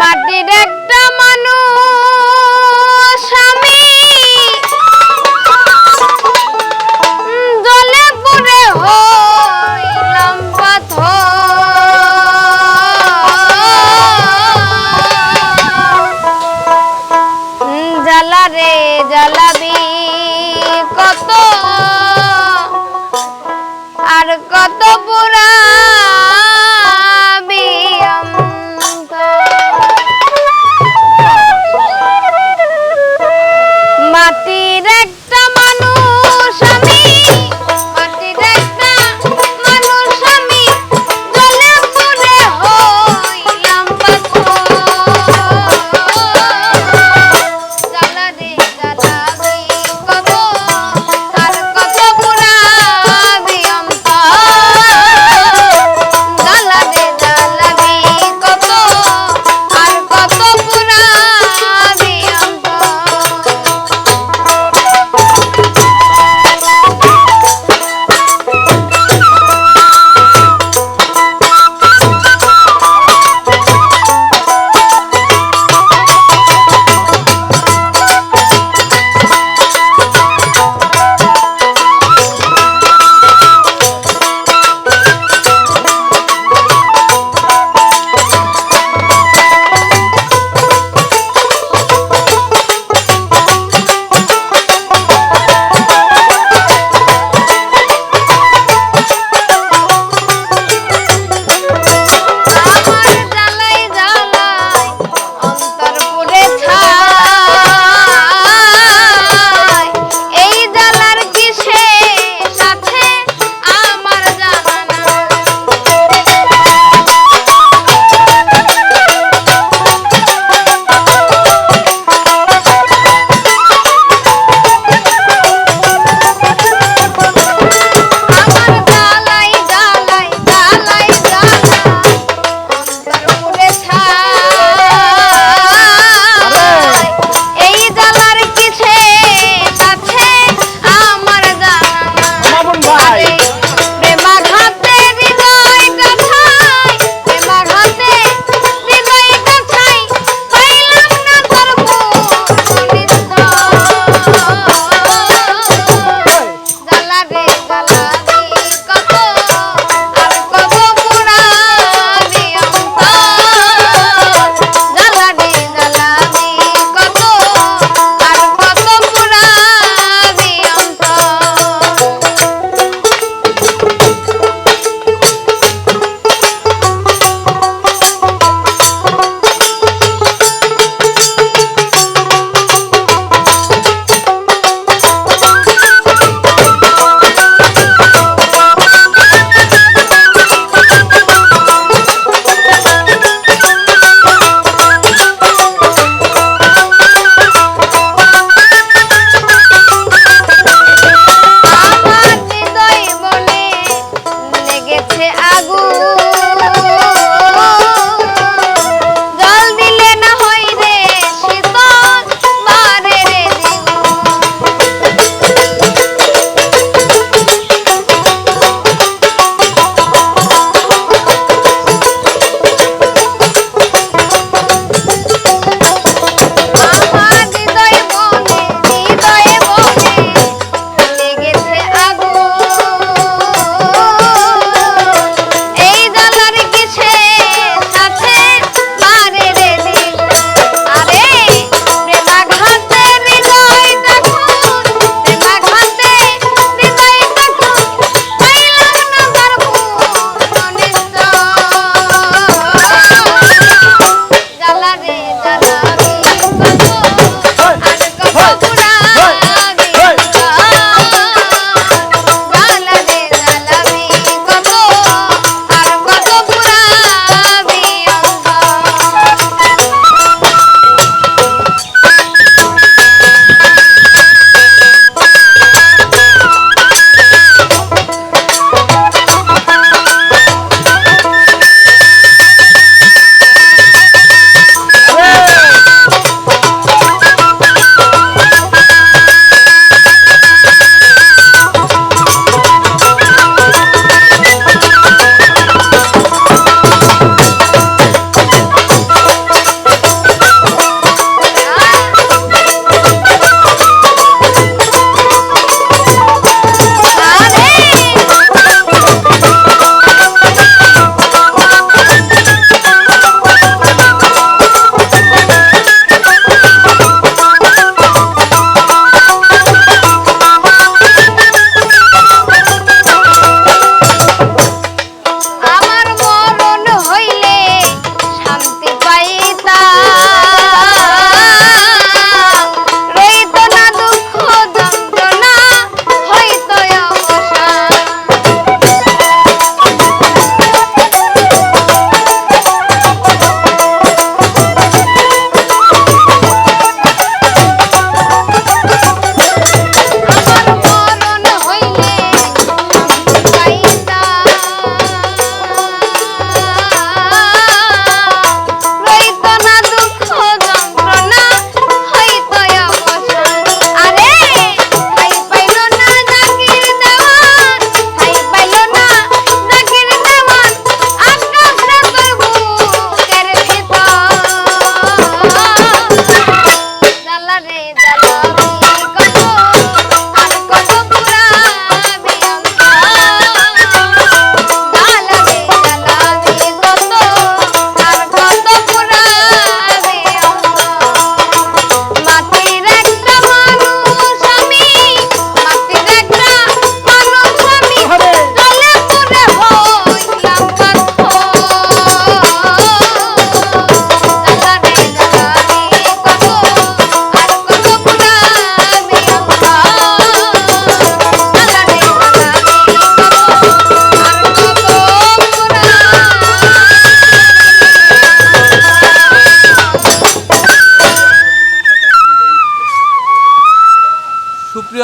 মাটির একটা মানুষ আমি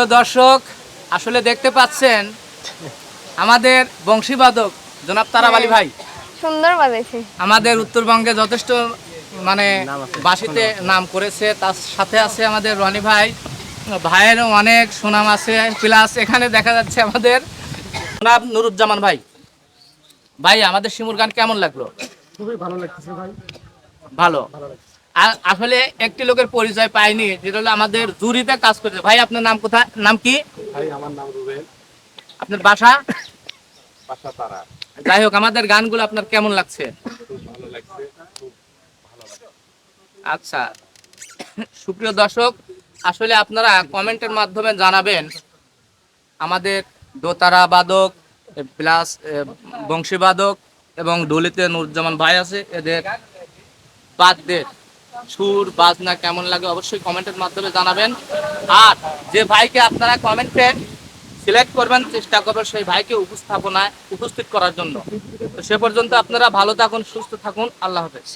সুপ্রিয় দর্শক আসলে দেখতে পাচ্ছেন আমাদের বংশীবাদক জনাব তারাবালি ভাই। সুন্দর বাজাইছে। আমাদের উত্তরবঙ্গে যথেষ্ট মানে বাসিতে নাম করেছে তার সাথে আছে আমাদের রনি ভাই। ভাইয়েরও অনেক সুনাম আছে প্লাস এখানে দেখা যাচ্ছে আমাদের জনাব নুরুজ্জামান ভাই। ভাই আমাদের শিমুর গান কেমন লাগল? খুবই ভালো লাগতেছে ভাই। ভালো। আর আসলে একটি লোকের পরিচয় পাইনি যেটা হলো আমাদের জুরিতে কাজ করছে। ভাই আপনার নাম কোথায়? নাম কি? ভাই আমার নাম রুবেল। আপনার বাসা? বাসা তারা। যাই হোক আমাদের গানগুলো আপনার কেমন লাগছে? খুব ভালো লাগছে আচ্ছা। সুপ্রিয় দর্শক আসলে আপনারা কমেন্টের মাধ্যমে জানাবেন আমাদের দোতারা বাদক প্লাস বংশীবাদক এবং ডলিতে নুরজামান ভাই আছে এদের বাদদের সুর, বাজনা কেমন লাগে অবশ্যই কমেন্টের মাধ্যমে জানাবেন। আর যে ভাইকে আপনারা কমেন্টে সিলেক্ট করবেন, চেষ্টা করবেন সেই ভাইকে উপস্থাপনায় উপস্থিত করার জন্য। সে পর্যন্ত আপনারা ভালো থাকুন, সুস্থ থাকুন। আল্লাহ হাফেজ।